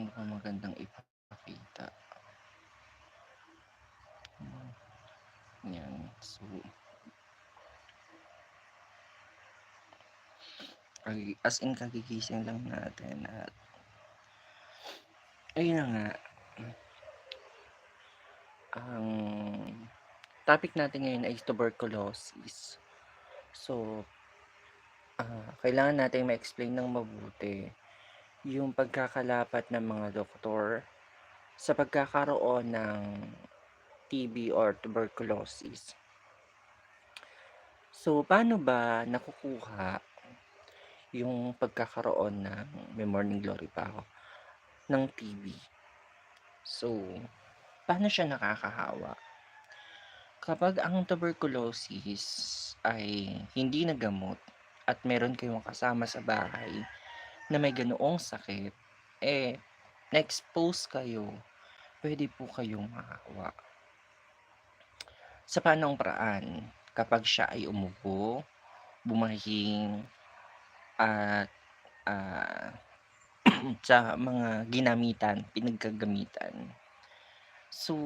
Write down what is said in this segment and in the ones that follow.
Mukhang magandang ipakita. Hmm. Yan. So as in kagigising lang natin at ayun na nga. Ang topic natin ngayon ay tuberculosis. So, ah, kailangan nating ma-explain ng mabuti yung pagkakalapat ng mga doktor sa pagkakaroon ng TB or tuberculosis. So, paano ba nakukuha yung pagkakaroon ng may morning glory pa ako, ng TB? So, paano siya nakakahawa? Kapag ang tuberculosis ay hindi nagamot at meron kayong kasama sa bahay na may ganoong sakit, eh, na-expose kayo, pwede po kayong mahawa. Sa paanong paraan? Kapag siya ay umubo, bumahing, at, ah, sa mga ginamitan, pinaggagamitan. So,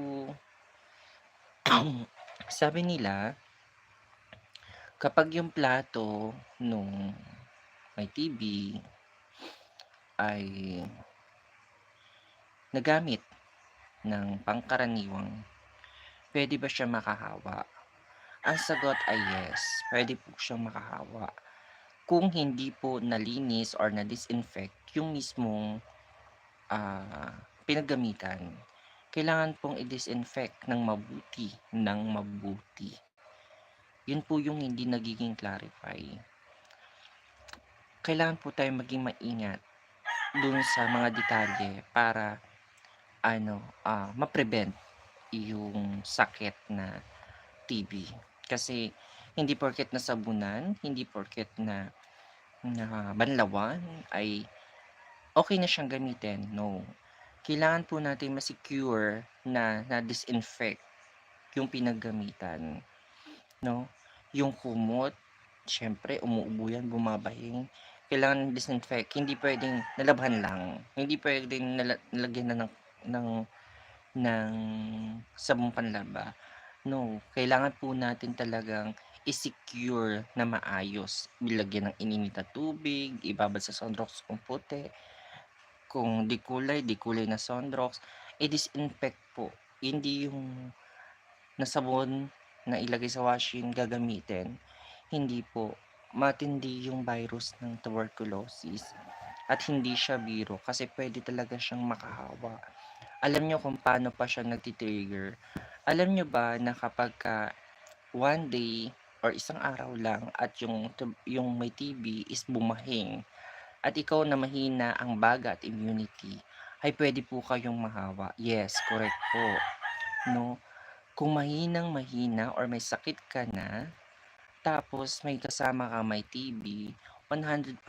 sabi nila kapag yung plato nung may TB ay nagamit ng pangkaraniwang, pwede ba siya makahawa? Ang sagot ay yes, pwede po siyang makahawa. Kung hindi po nalinis or na-disinfect yung mismong ah, pinaggamitan, kailangan pong i-disinfect ng mabuti, ng mabuti. Yun po yung hindi nagiging clarify. Kailangan po tayong maging maingat dun sa mga detalye para ano, ah, ma-prevent yung sakit na TB. Kasi hindi porket nasabunan, hindi porket na na banlawan ay okey na siyang gamitin, no. Kailangan po natin ma-secure na na-disinfect yung pinaggamitan, no. Yung kumot, siyempre umuubo yan, bumabahing, kailangan disinfect, hindi puwedeng nalabhan lang, hindi puwedeng nala nilagyan na ng ng ng sabong panlaba, no. Kailangan po natin talagang i-secure na maayos, nilagyan ng ininit na tubig, ibabad sa Sunrox kung puti, kung di kulay, di kulay na Sunrox, i-disinfect po, hindi yung na sabon na ilagay sa washing gagamitin, hindi po. Matindi yung virus ng tuberculosis at hindi siya biro kasi puwede talaga siyang makahawa. Alam niyo kung paano pa siya nagti-trigger? Alam niyo ba na kapagka one day or isang araw lang at yung yung may TB is bumahing at ikaw na mahina ang baga at immunity, ay puwede po kayong mahawa. Yes, correct po, no. Kung mahinang-mahina or may sakit ka na, tapos may kasama kang may TB, 100%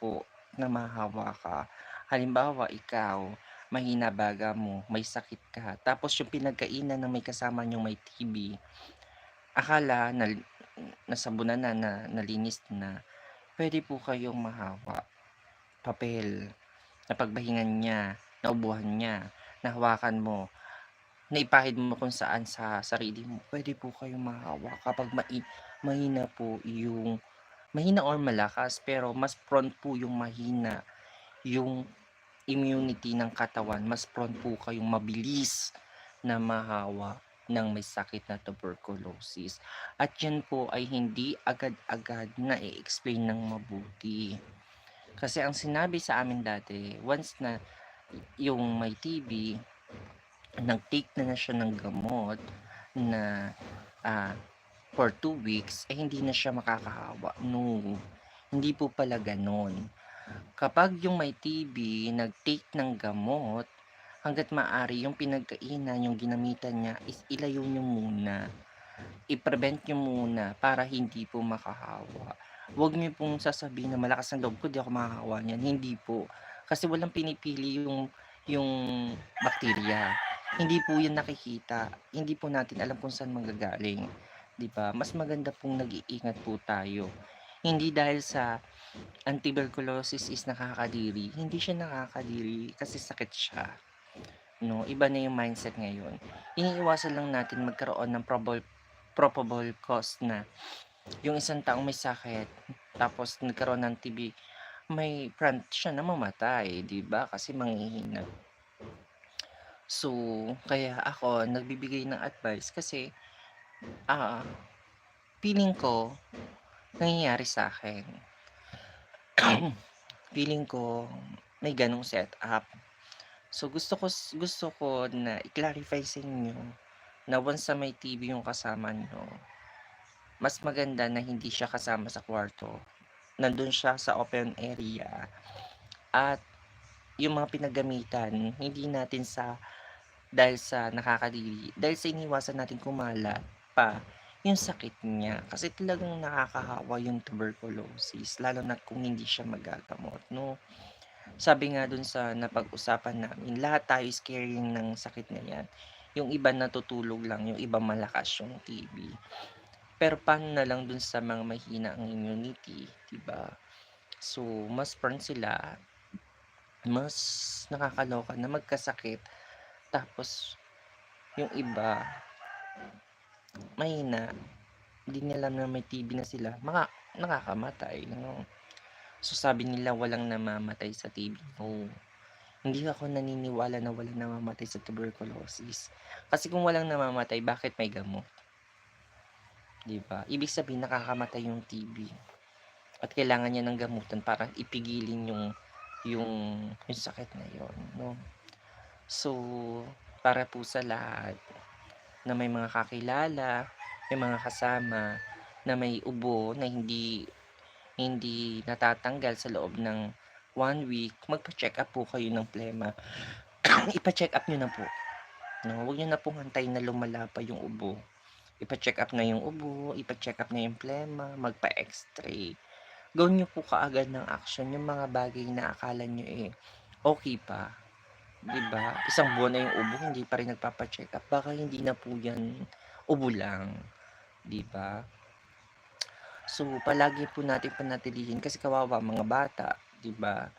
po na mahahawa ka. Halimbawa, ikaw, mahina baga mo, may sakit ka, tapos yung pinagkainan ng may kasama niyong may TB, akala nal nasabunan na, na nalinis na, puwede po kayong mahawa. Papel, napagbahingan niya, naubuhan niya, nahawakan mo, naipahid mo kung saan sa sarili mo, puwede po kayong mahawa kapag mai mahina po yung mahina or malakas pero mas prone po yung mahina, yung immunity ng katawan, mas prone po kayong mabilis na mahawa ng may sakit na tuberculosis. At yan po ay hindi agad-agad nai-explain ng mabuti. Kasi ang sinabi sa amin dati, once na yung may TB, nag-take na na siya ng gamot na, ah, for 2 weeks, eh, hindi na siya makakahawa. No, hindi po pala gano'n. Kapag yung may TB nag-take ng gamot, hangga't maaari yung pinagkainan, yung ginamitan niya is ilayo niyo muna. I-prevent niyo muna para hindi po makahawa. Huwag niyo pong sasabihin na malakas ang loob ko, 'di ako makakahawa niyan, hindi po. Kasi walang pinipili yung yung bakterya. Hindi po 'yan nakikita, hindi po natin alam kung saan manggagaling, 'di ba? Mas maganda pong nag-iingat po tayo. Hindi dahil sa ang tuberculosis is nakakadiri, hindi siya nakakadiri kasi sakit siya, 'no, iba na yung mindset ngayon. Iniiwasan lang natin magkaroon ng probable probable cause na yung isang taong may sakit tapos nagkaroon ng TB, may front siya na mamatay, 'di ba, kasi manghihina. So, kaya ako nagbibigay ng advice kasi, ah, feeling ko nangyayari sa'kin. Feeling ko may gano'ng setup. So, gusto ko gusto ko na i-clarify sa inyo na once na may TB yung kasama niyo, mas maganda na hindi siya kasama sa kwarto. Nandun siya sa open area at yung mga pinagamitan hindi natin sa dahil sa nakakadiri, dahil sa iniwasan natin kumalat pa yung sakit niya. Kasi talagang nakakahawa yung tuberculosis lalo na't kung hindi siya magagamot 'no. Sabi nga dun sa napag-usapan namin, lahat tayo is carrying ng sakit na 'yan. Yung iba natutulog lang, yung iba malakas yung TB. Pero paano na lang dun sa mga mahina ang immunity, 'di ba? So, mas prone sila, mas nakakaloka na magkasakit tapos yung iba mahina, di nila alam na may TB na sila, maka nakakamatay 'no. So, sabi nila walang namamatay sa TB, no. Hindi ako naniniwala na walang namamatay sa tuberculosis. Kasi kung walang namamatay bakit may gamot? 'Di ba? Ibig sabihin nakakamatay yung TB at kailangan niya ng gamutan para ipigilin yung yung yung sakit na yun 'no. So, para po sa lahat na may mga kakilala, may mga kasama na may ubo na hindi hindi natatanggal sa loob ng one week, magpa-check-up po kayo ng plema. Ipa-check-up niyo na po, 'no, huwag niyo na pong antayin na lumala pa yung ubo. Ipa-check-up na yung ubo, ipa-check-up na yung plema, magpa-X-ray. Gawin niyo po kaagad ng aksyon yung mga bagay na akala niyo, eh, okey pa, 'di ba? Isang buwan na yung ubo hindi pa rin nagpapa-check-up, baka hindi na po yan ubo lang, 'di ba? So, palagi po nating panatilihin kasi kawawa mga bata, 'di ba?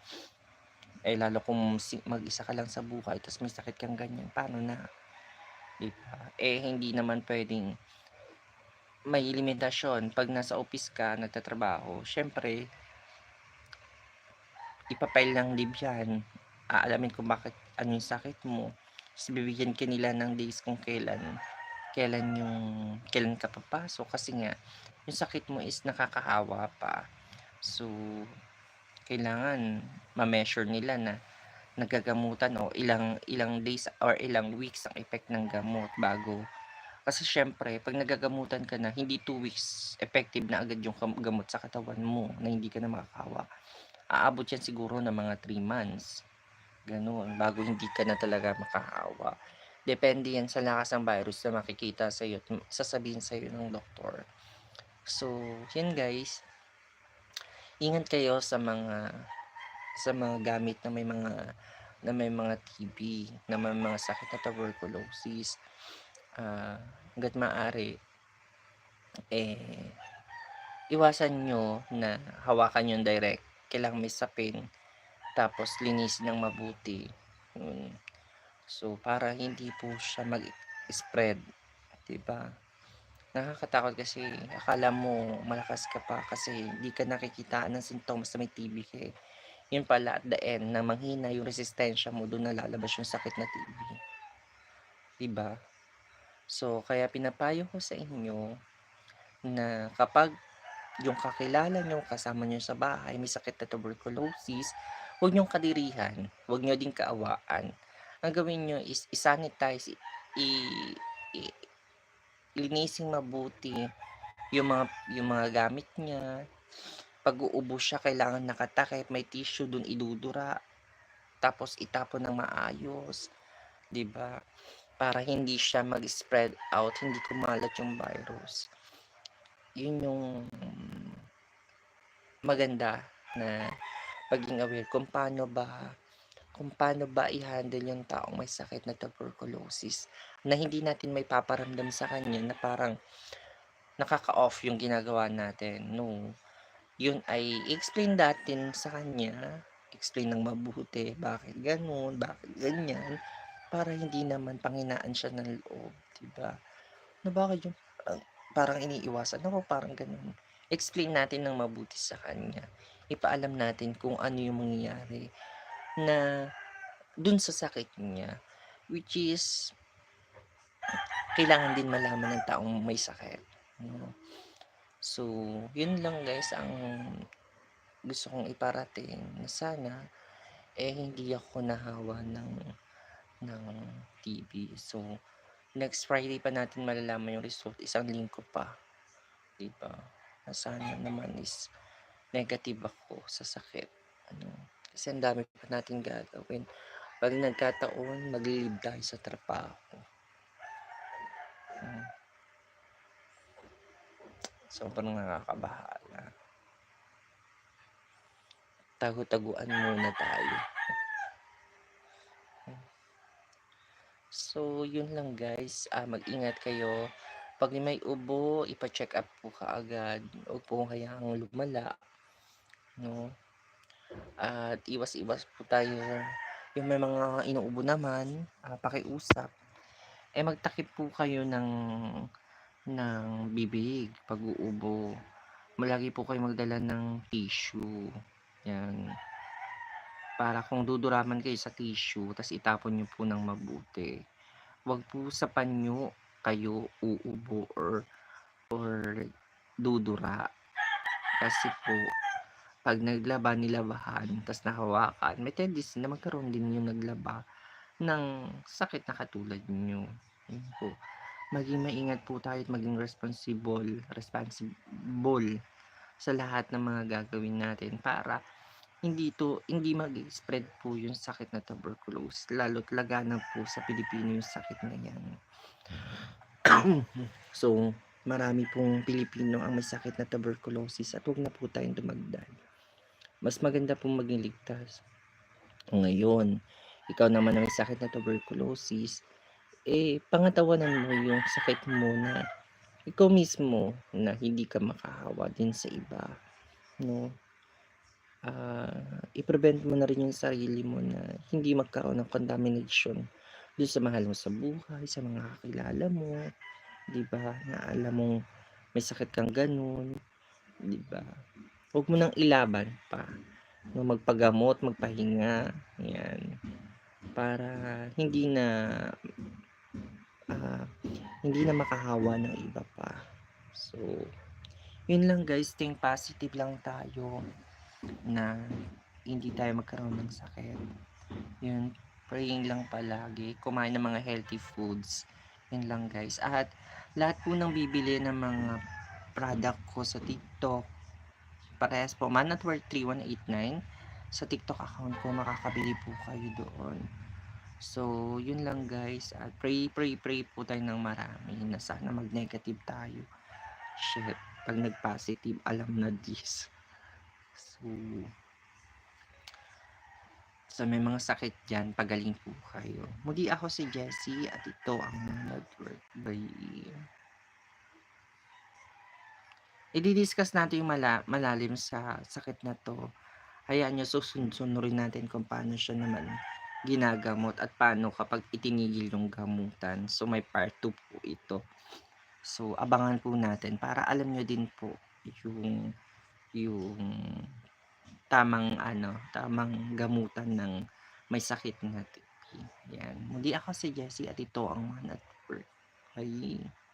Eh, lalo kung mag-isa ka lang sa buhay ta's may sakit kang ganyan, paano na, 'di ba? Eh, hindi naman puwedeng may limitasyon 'pag nasa office ka nagtatrabaho siyempre ipa-file ng leave yan, aalamin kung bakit ano yung sakit mo, ta's bibigyan ka nila ng days kung kailan kailan yung kailan ka papasok kasi nga yung sakit mo is nakakahawa pa. So, kailangan ma-measure nila na naggagamutan o ilang ilang days or ilang weeks ang effect ng gamot bago kasi siyempre 'pag naggagamutan ka na hindi 2 weeks effective na agad yung gamot sa katawan mo na hindi ka na makakahawa. Aabot yan siguro ng mga 3 months, gano'n, bago hindi ka na talaga makahawa. Depende yan sa lakas ng virus na makikita sa'yo at sasabihin sa'yo ng doktor. So, yun guys. Ingat kayo sa mga sa mga gamit na may mga na may mga TB, na may mga sakit na tuberculosis. Ah, hangga't maaari, eh, iwasan niyo na hawakan yung direct, kailangan may sapin, tapos linisin ng mabuti, hmm. So, para hindi po siya mag-spread, 'di ba? Nakakatakot kasi akala mo malakas ka pa kasi di ka nakikitaan ng sintomas na may TB eh. Yun pala at the end na manghina yung resistensya mo dun na lalabas yung sakit na TB. 'Di ba? So, kaya pinapayo ko sa inyo na kapag yung kakilala niyo, kasama niyo sa bahay may sakit na tuberculosis, huwag niyong kadirihan, huwag niyo din kaawaan. Ang gawin niyo is i-sanitize, i i linisin mabuti yung mga yung mga gamit niya. 'Pag uubo siya kailangan nakatakip, may tissue dun idudura, tapos itapon ng maayos, 'di ba? Para hindi siya mag-spread out, hindi kumalat yung virus. Yun yung maganda na maging aware kung paano ba kung paano ba i-handle yung taong may sakit na tuberculosis, na hindi natin maipaparamdam sa kanya na parang nakaka-off yung ginagawa natin, no. yun ay i-explain natin sa kanya, explain ng mabuti bakit gano'n, bakit ganyan, para hindi naman panghinaan siya ng loob, 'di ba? Na bakit yung parang parang iniiwasan ako, parang gano'n. Explain natin ng mabuti sa kanya, ipaalam natin kung ano yung mangyayari na dun sa sakit niya, which is kailangan din malaman ng taong may sakit, 'no. So, yun lang guys ang gusto kong iparating na sana, eh, hindi ako nahawa ng ng TB. So, next Friday pa natin malalaman yung result, isang linggo pa, 'di ba? Na sana naman is negative ako sa sakit, ano, kasi ang dami pa nating gagawin. 'Pag nagkataon magli-leave tayo sa trabaho. Hmm. Sobrang nakakabahala. Tago-taguan muna tayo. Hmm. So, yun lang guys, ah, mag-ingat kayo. 'Pag may ubo ipa-check-up po kaagad, huwag po hayaang lumala, 'no. At iwas-iwas po tayo yung may mga inuubo naman, ah, pakiusap, eh, magtakip po kayo ng ng bibig 'pag uubo. Lagi po kayong magdala ng tissue, 'yan. Para kung duduraman kayo sa tissue ta's itapon niyo po ng mabuti. 'Wag po sa panyo kayo uubo or or dudura. Kasi po 'pag naglaba, nilabahan ta's nahawakan, may tendency na magkaroon din yung naglaba ng sakit na katulad niyo, yun po. Maging maingat po tayo at maging responsible responsible sa lahat ng mga gagawin natin para hindi 'to hindi mag-i-spread po yung sakit na tuberculosis, lalo't laganap po sa Pilipino yung sakit na 'yan. So, marami pong Pilipino ang may sakit na tuberculosis at 'wag na po tayong dumagdag. Mas maganda pong maging ligtas. Ngayon, ikaw naman na may sakit na tuberculosis, eh, pangatawanan mo yung sakit mo na ikaw mismo na hindi ka makahawa din sa iba, 'no. Ah, i-prevent mo na rin yung sarili mo na hindi magkaroon ng contamination dun sa mahal mo sa buhay, sa mga kakilala mo, 'di ba, na alam mong may sakit kang gano'n, 'di ba? Huwag mo nang ilaban pa na magpagamot, magpahinga, 'yan. Para hindi na ah, hindi na makahawa ng iba pa. So, yun lang guys, think positive lang tayo na hindi tayo magkaroon ng sakit. Yun, praying lang palagi, kumain ng mga healthy foods, yun lang guys. At lahat po ng bibili ng mga product ko sa TikTok, parehas po, Man at Worth 3189, sa TikTok account ko makakabili po kayo doon. So, yun lang guys, at pray, pray, pray po tayo ng marami na sana mag-negative tayo. Shit, 'pag nag-positive alam na this. So sa may mga sakit diyan, pagaling po kayo. Muli ako si Jessie at ito ang Man at Idi-discuss natin yung mala malalim sa sakit na 'to. Hayaan niyo susun-sunurin natin kung paano siya naman ginagamot at paano kapag itinigil yung gamutan. So, may part 2 po ito. So, abangan po natin para alam niyo din po yung yung tamang ano, tamang gamutan ng may sakit na TB, 'yan. Muli ako si Jessie at ito ang Man at Worth. Bye.